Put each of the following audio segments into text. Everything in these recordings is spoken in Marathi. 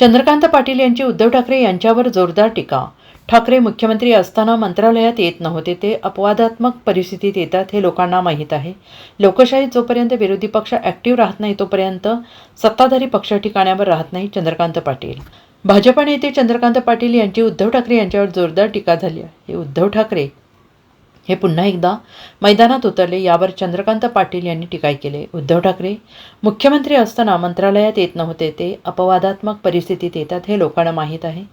चंद्रकांत पाटील यांची उद्धव ठाकरे यांच्यावर जोरदार टीका. ठाकरे मुख्यमंत्री असताना मंत्रालयात येत नव्हते ते अपवादात्मक परिस्थितीत येतात हे लोकांना माहीत आहे. लोकशाहीत जोपर्यंत विरोधी पक्ष ॲक्टिव्ह राहत नाही तोपर्यंत सत्ताधारी पक्ष ठिकाण्यावर राहत नाही चंद्रकांत पाटील. भाजपा नेते चंद्रकांत पाटील यांची उद्धव ठाकरे यांच्यावर जोरदार टीका झाली आहे. हे उद्धव ठाकरे हे पुन्हा एकदा मैदानात उतरले. यावर चंद्रकांत पाटील यांनी टीका केले. उद्धव ठाकरे मुख्यमंत्री असताना मंत्रालयात येत नव्हते. ते अपवादात्मक परिस्थितीत येतात हे लोकांना माहीत आहे.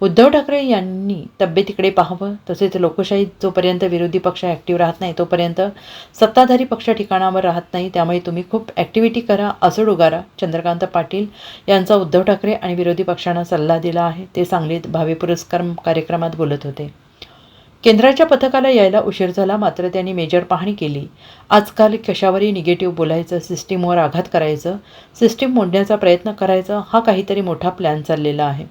उद्धव ठाकरे यांनी तब्येतीकडे पाहावं. तसेच लोकशाहीत जोपर्यंत विरोधी पक्ष ॲक्टिव्ह राहत नाही तोपर्यंत सत्ताधारी पक्ष ठिकाणावर राहत नाही. त्यामुळे तुम्ही खूप ॲक्टिव्हिटी करा असं उगारा चंद्रकांत पाटील यांचा उद्धव ठाकरे आणि विरोधी पक्षांना सल्ला दिला आहे. ते सांगलीत भावी पुरस्कार कार्यक्रमात बोलत होते. केंद्राच्या पथकाला यायला उशीर झाला मात्र त्यांनी मेजर पाहणी केली. आजकाल कशावरही निगेटिव्ह बोलायचं सिस्टीमवर आघात करायचं सिस्टीम मोडण्याचा प्रयत्न करायचा हा काहीतरी मोठा प्लॅन चाललेला आहे.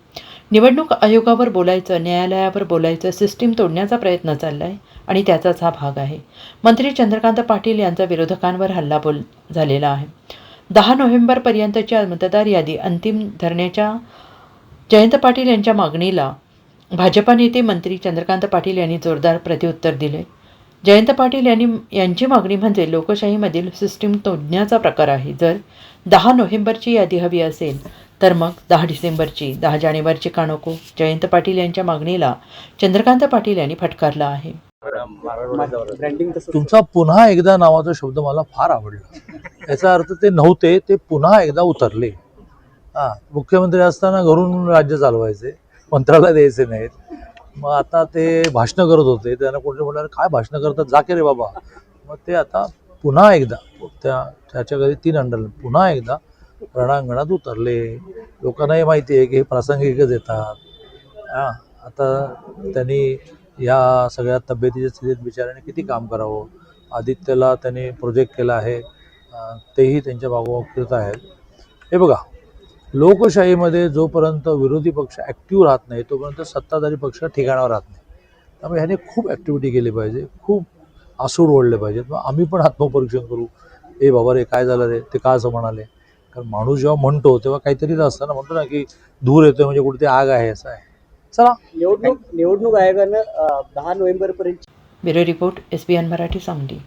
निवडणूक आयोगावर बोलायचं न्यायालयावर बोलायचं सिस्टीम तोडण्याचा प्रयत्न चालला आहे आणि त्याचाच हा भाग आहे. मंत्री चंद्रकांत पाटील यांचा विरोधकांवर हल्लाबोल झालेला आहे. दहा नोव्हेंबरपर्यंतच्या मतदार यादी अंतिम धरण्याच्या जयंत पाटील यांच्या मागणीला भाजपा नेते मंत्री चंद्रकांत पाटील यांनी जोरदार प्रत्युत्तर दिले. जयंत पाटील यांनी यांची मागणी म्हणजे लोकशाहीमधील सिस्टीम तोडण्याचा प्रकार आहे. जर दहा नोव्हेंबरची यादी हवी असेल तर मग दहा डिसेंबरची दहा जानेवारीची का नको? जयंत पाटील यांच्या मागणीला चंद्रकांत पाटील यांनी फटकारला आहे. तुमचा पुन्हा एकदा नावाचा शब्द मला फार आवडला. याचा अर्थ ते नव्हते ते पुन्हा एकदा उतरले. हा मुख्यमंत्री असताना घरून राज्य चालवायचे. मंत्रालय द्यायचे नाहीत. मग आता ते भाषणं करत होते. त्यांना कोणी म्हणाले काय भाषणं करतात? जा की रे बाबा. मग ते आता पुन्हा एकदा त्या त्याच्या घरी तीन अंडर पुन्हा एकदा रणांगणात उतरले. लोकांनाही माहिती आहे की हे प्रासंगिकच येतात. हां आता त्यांनी या सगळ्या तब्येतीच्या स्थितीत बिचाराने किती काम करावं? आदित्यला त्यांनी प्रोजेक्ट केला आहे. तेही त्यांच्या बाबा फिरत आहेत. हे बघा लोकशाहीमध्ये जोपर्यंत विरोधी पक्ष ॲक्टिव्ह राहत नाही तोपर्यंत सत्ताधारी पक्ष ठिकाणावर राहत नाही. त्यामुळे ह्याने खूप ॲक्टिव्हिटी केली पाहिजे खूप आसूड ओढले पाहिजेत. मग आम्ही पण आत्मपरीक्षण करू. ए बाबा रे काय झालं रे? ते का असं म्हणाले? कारण माणूस जेव्हा म्हणतो तेव्हा काहीतरी असतं ना म्हणतो ना की धूर येतोय म्हणजे कुठे आग आहे असं आहे. चला. निवडणूक निवडणूक आयोगानं दहा नोव्हेंबर पर्यंत bureau report S B N Marathi Sangli.